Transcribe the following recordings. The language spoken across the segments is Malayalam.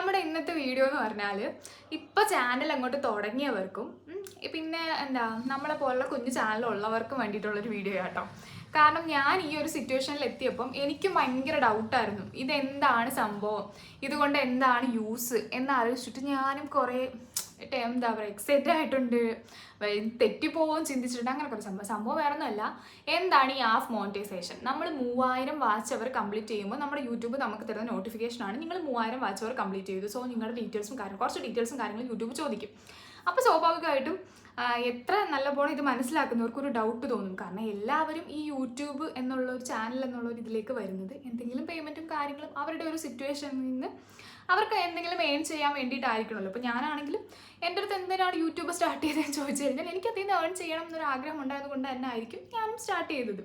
നമ്മുടെ ഇന്നത്തെ വീഡിയോ എന്ന് പറഞ്ഞാൽ ഇപ്പോൾ ചാനൽ അങ്ങോട്ട് തുടങ്ങിയവർക്കും പിന്നെ എന്താ നമ്മളെ പോലുള്ള കുഞ്ഞു ചാനലുള്ളവർക്കും വേണ്ടിയിട്ടുള്ളൊരു വീഡിയോ കേട്ടോ കാരണം ഞാൻ ഈ ഒരു സിറ്റുവേഷനിൽ എത്തിയപ്പം എനിക്കും ഭയങ്കര ഡൗട്ടായിരുന്നു ഇതെന്താണ് സംഭവം? ഇതുകൊണ്ട് എന്താണ് യൂസ് എന്നാലോചിച്ചിട്ട് ഞാനും കുറേ എന്താ പറയുക എക്സൈറ്റഡ് ആയിട്ടുണ്ട്. തെറ്റി തെറ്റിപ്പോവും ചിന്തിച്ചിട്ടുണ്ട് അങ്ങനെ കുറച്ച് സംഭവം. സംഭവം വേറെ ഒന്നുമല്ല എന്താണ് ഈ ആഫ് മോണിറ്റൈസേഷൻ നമ്മൾ മൂവായിരം വാച്ച് അവർ കംപ്ലീറ്റ് ചെയ്യുമ്പോൾ നമ്മുടെ യൂട്യൂബ് നമുക്ക് തരുന്ന നോട്ടിഫിക്കേഷൻ ആണ് നിങ്ങൾ മൂവായിരം വാച്ച് അവർ കംപ്ലീറ്റ് ചെയ്തു. സോ നിങ്ങളുടെ ഡീറ്റെയിൽസും കാര്യങ്ങളും കുറച്ച് ഡീറ്റെയിൽസും കാര്യങ്ങളും യൂട്യൂബ് ചോദിക്കും. അപ്പോൾ സ്വാഭാവികമായിട്ടും ആ, നല്ല നല്ലപോലെ ഇത് മനസ്സിലാക്കുന്നവർക്ക് ഒരു ഡൗട്ട് തോന്നും. കാരണം എല്ലാവരും ഈ യൂട്യൂബ് എന്നുള്ള ഒരു ചാനൽ എന്നുള്ള ഒരു ഇതിലേക്ക് വരുന്നത്. എന്തെങ്കിലും പേയ്മെന്റും കാര്യങ്ങളും അവരുടെ ഒരു സിറ്റുവേഷനിൽ നിന്ന് അവർക്ക് എന്തെങ്കിലും ഏൺ ചെയ്യാൻ വേണ്ടിയിട്ടായിരിക്കണമല്ലോ. അപ്പോൾ ഞാനാണെങ്കിലും എന്റെ അടുത്ത് എന്തിനാണ് യൂട്യൂബ് സ്റ്റാർട്ട് ചെയ്തതെന്ന് ചോദിച്ചു കഴിഞ്ഞാൽ എനിക്ക് അതിൽ നിന്ന് ഏൺ ചെയ്യണം എന്നൊരു ആഗ്രഹം ഉണ്ടായത് കൊണ്ട് തന്നെ ആയിരിക്കും ഞാനും സ്റ്റാർട്ട് ചെയ്തത്.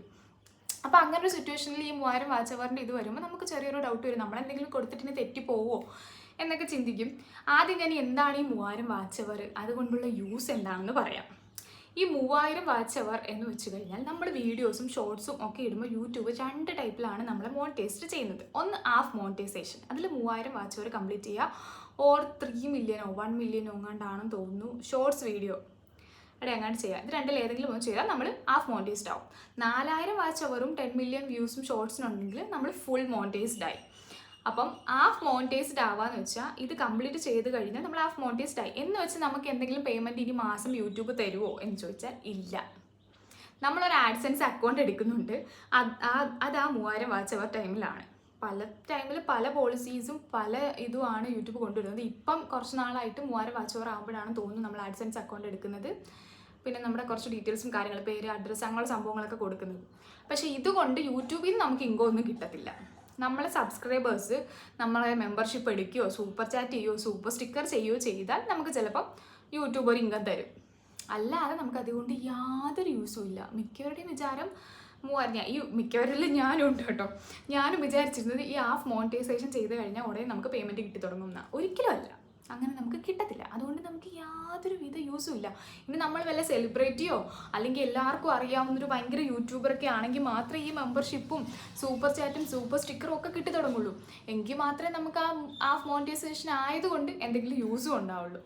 അപ്പോൾ അങ്ങനെ ഒരു സിറ്റുവേഷനിൽ ഈ മൂവായിരം വാച്ച് അവറിന്റെ ഇത് വരുമ്പോൾ നമുക്ക് ചെറിയൊരു ഡൗട്ട് വരും. നമ്മളെന്തെങ്കിലും ഇനി തെറ്റിപ്പോവോ എന്നൊക്കെ ചിന്തിക്കും. ആദ്യം ഞാൻ എന്താണ് ഈ മൂവായിരം വാച്ച് അവർ അതുകൊണ്ടുള്ള യൂസ് എന്താണെന്ന് പറയാം. ഈ മൂവായിരം വാച്ച് അവർ എന്ന് വെച്ച് കഴിഞ്ഞാൽ നമ്മൾ വീഡിയോസും ഷോർട്സും ഒക്കെ ഇടുമ്പോൾ യൂട്യൂബ് രണ്ട് ടൈപ്പിലാണ് നമ്മൾ മോണിറ്റൈസ്ഡ് ചെയ്യുന്നത്. ഒന്ന് ഹാഫ് മോണിറ്റൈസേഷൻ അതിൽ മൂവായിരം വാച്ച് അവർ കംപ്ലീറ്റ് ചെയ്യുക ഓർ ത്രീ മില്യനോ വൺ മില്യനോ എങ്ങാണ്ടാണെന്ന് തോന്നുന്നു. ഷോർട്സ് വീഡിയോ അവിടെ എങ്ങാണ്ട് ചെയ്യുക ഇത് രണ്ടിൽ ഏതെങ്കിലും ഒന്ന് ചെയ്താൽ നമ്മൾ ഹാഫ് മോണ്ടേസ്ഡ് ആവും. നാലായിരം വാച്ച് അവറും ടെൻ മില്യൺ വ്യൂസും ഷോർട്സിനുണ്ടെങ്കിൽ നമ്മൾ ഫുൾ മോണ്ടേസ്ഡ് ആയി. അപ്പം ഹാഫ് മോണ്ടേസ്ഡ് ആവാന്ന് വെച്ചാൽ ഇത് കംപ്ലീറ്റ് ചെയ്ത് കഴിഞ്ഞാൽ നമ്മൾ ഹാഫ് മോണ്ടേസ്ഡ് ആയി. എന്ന് വെച്ചാൽ നമുക്ക് എന്തെങ്കിലും പേയ്മെന്റ് ഇനി മാസം യൂട്യൂബ് തരുമോ എന്ന് ചോദിച്ചാൽ ഇല്ല. നമ്മളൊരു ആഡ്സെൻസ് അക്കൗണ്ട് എടുക്കുന്നുണ്ട്. അത് ആ- അത് ആ മൂവായിരം വാച്ച് അവർ ടൈമിലാണ് പല ടൈമിൽ പല പോളിസീസും പല ഇതുമാണ് യൂട്യൂബ് കൊണ്ടുവരുന്നത്. ഇപ്പം കുറച്ച് നാളായിട്ട് മൂവായിരം വാച്ച് അവർ ആകുമ്പോഴാണ് തോന്നുന്നു നമ്മൾ ആഡ്സൻസ് അക്കൗണ്ട് എടുക്കുന്നത്. പിന്നെ നമ്മുടെ കുറച്ച് ഡീറ്റെയിൽസും കാര്യങ്ങൾ പേര് അഡ്രസ്സ് അങ്ങനെയുള്ള സംഭവങ്ങളൊക്കെ കൊടുക്കുന്നത്. പക്ഷേ ഇതുകൊണ്ട് യൂട്യൂബിൽ നിന്ന് നമുക്ക് ഇൻകോ ഒന്നും കിട്ടത്തില്ല. നമ്മളെ സബ്സ്ക്രൈബേഴ്സ് നമ്മളെ മെമ്പർഷിപ്പ് എടുക്കുകയോ സൂപ്പർ ചാറ്റ് ചെയ്യുകയോ സൂപ്പർ സ്റ്റിക്കർ ചെയ്യുകയോ ചെയ്താൽ നമുക്ക് ചിലപ്പം യൂട്യൂബ് ഒരു ഇൻകം തരും. അല്ലാതെ നമുക്ക് അതുകൊണ്ട് യാതൊരു യൂസും ഇല്ല. മിക്കവരുടെയും വിചാരം മൂവായിരം ഞാൻ ഈ മിക്കവരിലും ഞാനും ഉണ്ട് കേട്ടോ. ഞാനും വിചാരിച്ചിരുന്നത് ഈ ഹാഫ് മോണിറ്റൈസേഷൻ ചെയ്ത് കഴിഞ്ഞാൽ ഉടനെ നമുക്ക് പേയ്മെന്റ് കിട്ടി തുടങ്ങും എന്നാൽ ഒരിക്കലും അല്ല. അങ്ങനെ നമുക്ക് കിട്ടത്തില്ല. അതുകൊണ്ട് നമുക്ക് യാതൊരു വിധ യൂസും ഇല്ല. ഇനി നമ്മൾ വല്ല സെലിബ്രിറ്റിയോ അല്ലെങ്കിൽ എല്ലാവർക്കും അറിയാവുന്നൊരു ഭയങ്കര യൂട്യൂബറൊക്കെ ആണെങ്കിൽ മാത്രമേ ഈ മെമ്പർഷിപ്പും സൂപ്പർ ചാറ്റും സൂപ്പർ സ്റ്റിക്കറും ഒക്കെ കിട്ടി തുടങ്ങുള്ളൂ. എങ്കിൽ മാത്രമേ നമുക്ക് ആ ഹാഫ് മോണിറ്റൈസേഷൻ ആയതുകൊണ്ട് എന്തെങ്കിലും യൂസും ഉണ്ടാവുള്ളൂ.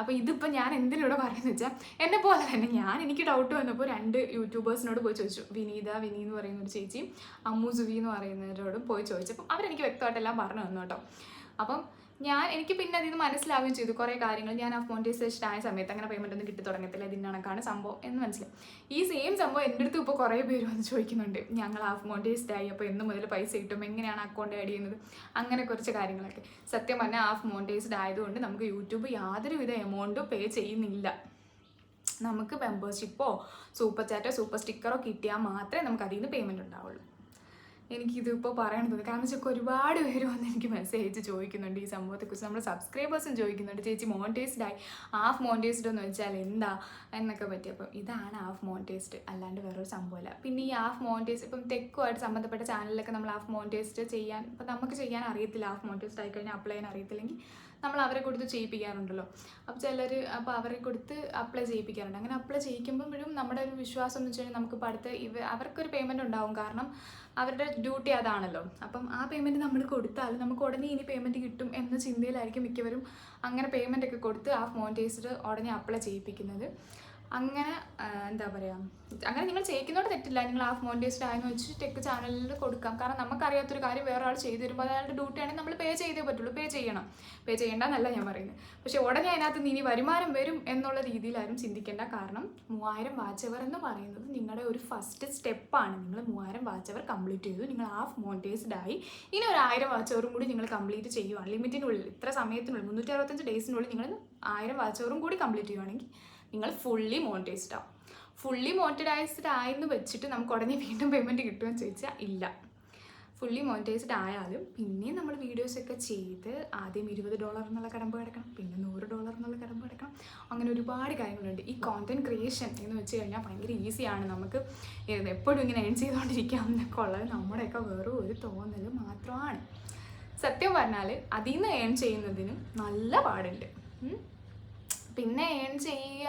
അപ്പോൾ ഇതിപ്പോൾ ഞാൻ എന്തിനൂടെ പറയുന്നത് വെച്ചാൽ എന്നെ പോലെ തന്നെ ഞാൻ എനിക്ക് ഡൗട്ട് വന്നപ്പോൾ രണ്ട് യൂട്യൂബേഴ്സിനോട് പോയി ചോദിച്ചു. വിനീത വിനി എന്ന് പറയുന്ന ഒരു ചേച്ചിയും അമ്മു സുവി എന്ന് പറയുന്നവരോടും പോയി ചോദിച്ചപ്പം അവരെനിക്ക് വ്യക്തമായിട്ടെല്ലാം പറഞ്ഞു തന്നു കേട്ടോ. അപ്പം ഞാൻ എനിക്ക് പിന്നെ അതിൽ നിന്ന് മനസ്സിലാവുകയും ചെയ്തു. കുറേ കാര്യങ്ങൾ ഞാൻ ആ മോണിറ്റൈസേഷൻ ആയ സമയത്ത് അങ്ങനെ പേയ്മെന്റ് ഒന്നും കിട്ടി തുടങ്ങത്തില്ല. ഇതിന്റെ കണക്കാണ് സംഭവം എന്ന് മനസ്സിലായി. ഈ സെയിം സംഭവം എന്റെ അടുത്ത് ഇപ്പോൾ കുറേ പേര് വന്ന് ചോദിക്കുന്നുണ്ട്. ഞങ്ങൾ ഹാഫ് മോണിറ്റൈസ്ഡ് ആയി. അപ്പോൾ എന്ന് മുതൽ പൈസ കിട്ടും. എങ്ങനെയാണ് അക്കൗണ്ട് ആഡ് ചെയ്യുന്നത്? അങ്ങനെ കുറച്ച് കാര്യങ്ങളൊക്കെ. സത്യം പറഞ്ഞാൽ ഹാഫ് മോണിറ്റൈസ്ഡ് ആയതുകൊണ്ട് നമുക്ക് യൂട്യൂബ് യാതൊരു വിധ എമൗണ്ടും പേ ചെയ്യുന്നില്ല. നമുക്ക് മെമ്പർഷിപ്പോ സൂപ്പർ ചാറ്റോ സൂപ്പർ സ്റ്റിക്കറോ കിട്ടിയാൽ മാത്രമേ നമുക്ക് അതിൽ നിന്ന് പേയ്മെന്റ് ഉണ്ടാവുള്ളൂ. എനിക്കിതിപ്പോൾ പറയണം തോന്നുന്നു. കാരണം വെച്ചാൽ ഒരുപാട് പേര് വന്ന് എനിക്ക് മെസ്സേജ് ചോദിക്കുന്നുണ്ട് ഈ സംഭവത്തെക്കുറിച്ച്. നമ്മുടെ സബ്സ്ക്രൈബേഴ്സും ചോദിക്കുന്നുണ്ട് ചേച്ചി മോണ്ടേസ്ഡ് ആയി. ഹാഫ് മോണ്ടേസ്ഡ് എന്ന് വെച്ചാൽ എന്താ? എന്നൊക്കെ പറ്റി. അപ്പം ഇതാണ് ഹാഫ് മോണ്ടേസ്ഡ് അല്ലാണ്ട് വേറൊരു സംഭവമല്ല പിന്നെ ഈ ഹാഫ് മോണിറ്റൈസ് ഇപ്പം തെക്കുമായിട്ട് സംബന്ധപ്പെട്ട ചാനലിലൊക്കെ നമ്മൾ ഹാഫ് മോണ്ടേസ്ഡ് ചെയ്യാൻ ഇപ്പം നമുക്ക് ചെയ്യാൻ അറിയത്തില്ല. ഹാഫ് മോണ്ടേസ്ഡ് ആയിക്കഴിഞ്ഞാൽ അപ്ലൈ ചെയ്യാൻ അറിയത്തില്ലെങ്കിൽ നമ്മൾ അവരെ കൊടുത്ത് ചെയ്യിപ്പിക്കാറുണ്ടല്ലോ. അപ്പോൾ ചിലർ അപ്പോൾ അവരെ കൊടുത്ത് അപ്ലൈ ചെയ്യിപ്പിക്കാറുണ്ട്. അങ്ങനെ അപ്ലൈ ചെയ്യിക്കുമ്പോഴും നമ്മുടെ ഒരു വിശ്വാസം എന്ന് വെച്ച് കഴിഞ്ഞാൽ നമുക്കിപ്പോൾ അടുത്ത് ഇവ അവർക്കൊരു പേയ്മെന്റ് ഉണ്ടാവും. കാരണം അവരുടെ ഡ്യൂട്ടി അതാണല്ലോ. അപ്പം ആ പേയ്മെന്റ് നമ്മൾ കൊടുത്താൽ നമുക്ക് ഉടനെ ഇനി പേയ്മെന്റ് കിട്ടും എന്ന ചിന്തയിലായിരിക്കും മിക്കവരും അങ്ങനെ പേയ്മെന്റ് ഒക്കെ കൊടുത്ത് ആ മോണിറ്റൈസ്ഡ് ഉടനെ അപ്ലൈ ചെയ്യിപ്പിക്കുന്നത്. അങ്ങനെ എന്താ പറയുക അങ്ങനെ നിങ്ങൾ ചെയ്യിക്കുന്നോട് തെറ്റില്ല. നിങ്ങൾ ഹാഫ് മോണിറ്റൈസ്ഡ് ആയെന്ന് വെച്ച് ടെക് ചാനലിൽ കൊടുക്കാം. കാരണം നമുക്കറിയാത്തൊരു കാര്യം വേറെ ആൾ ചെയ്തു തരുമ്പോൾ അയാളുടെ ഡ്യൂട്ടി ആണെങ്കിൽ നമ്മൾ പേ ചെയ്തേ പറ്റുള്ളൂ. പേ ചെയ്യണം. പേ ചെയ്യേണ്ടെന്നല്ല ഞാൻ പറയുന്നത്. പക്ഷേ ഉടനെ അതിനകത്ത് ഇനി വരുമാനം വരും എന്നുള്ള രീതിയിലാരും ചിന്തിക്കേണ്ട കാരണം മൂവായിരം വാച്ചവർ എന്ന് പറയുന്നത് നിങ്ങളുടെ ഒരു ഫസ്റ്റ് സ്റ്റെപ്പാണ് നിങ്ങൾ മൂവായിരം വാച്ചവർ കംപ്ലീറ്റ് ചെയ്തു. നിങ്ങൾ ഹാഫ് മോണിറ്റൈസ്ഡ് ആയി ഇനി ഒരു ആയിരം വാച്ചവറും കൂടി നിങ്ങൾ കംപ്ലീറ്റ് ചെയ്യുവാണ്. ലിമിറ്റിനുള്ളിൽ ഇത്ര സമയത്തിനുള്ളിൽ മുന്നൂറ്റി അറുപത്തഞ്ച് ഡേയ്സിനുള്ളിൽ നിങ്ങൾ ആയിരം വാച്ചവറും കൂടി കംപ്ലീറ്റ് ചെയ്യുവാണെങ്കിൽ നിങ്ങൾ ഫുള്ളി മോണിറ്റൈസ്ഡ് ആവും ഫുള്ളി മോണിറ്റൈസ്ഡ് ആയെന്ന് വെച്ചിട്ട് നമുക്ക് ഉടനെ വീണ്ടും പേയ്മെന്റ് കിട്ടുമെന്ന് ചോദിച്ചാൽ ഇല്ല. ഫുള്ളി മോണിറ്റൈസ്ഡ് ആയാലും പിന്നെ നമ്മൾ വീഡിയോസൊക്കെ ചെയ്ത് ആദ്യം ഇരുപത് ഡോളർ എന്നുള്ള കടമ്പ് കിടക്കണം പിന്നെ നൂറ് ഡോളർ എന്നുള്ള കടമ്പ് കിടക്കണം അങ്ങനെ ഒരുപാട് കാര്യങ്ങളുണ്ട്. ഈ കോണ്ടന്റ് ക്രിയേഷൻ എന്ന് വെച്ച് കഴിഞ്ഞാൽ ഭയങ്കര ഈസിയാണ് നമുക്ക് എപ്പോഴും ഇങ്ങനെ ഏൺ ചെയ്തുകൊണ്ടിരിക്കാം എന്നൊക്കെ ഉള്ളത് നമ്മുടെയൊക്കെ വെറും ഒരു തോന്നൽ മാത്രമാണ്. സത്യം പറഞ്ഞാൽ അതിൽ നിന്ന് ഏൺ ചെയ്യുന്നതിനും നല്ല പാടുണ്ട്. പിന്നെ ഏൺ ചെയ്യുക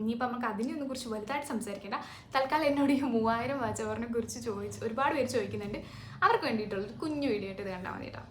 ഇനിയിപ്പോൾ നമുക്ക് അതിനെയൊന്നും കുറിച്ച് വലുതായിട്ട് സംസാരിക്കേണ്ട. തൽക്കാലം എന്നോട് ഈ മൂവായിരം വാച്ചവറിനെ കുറിച്ച് ചോദിച്ച് ഒരുപാട് പേര് ചോദിക്കുന്നുണ്ട്. അവർക്ക് വേണ്ടിയിട്ടുള്ളൊരു കുഞ്ഞു വീഡിയോ ആയിട്ട് ഇത് കണ്ടാൽ മതി കേട്ടോ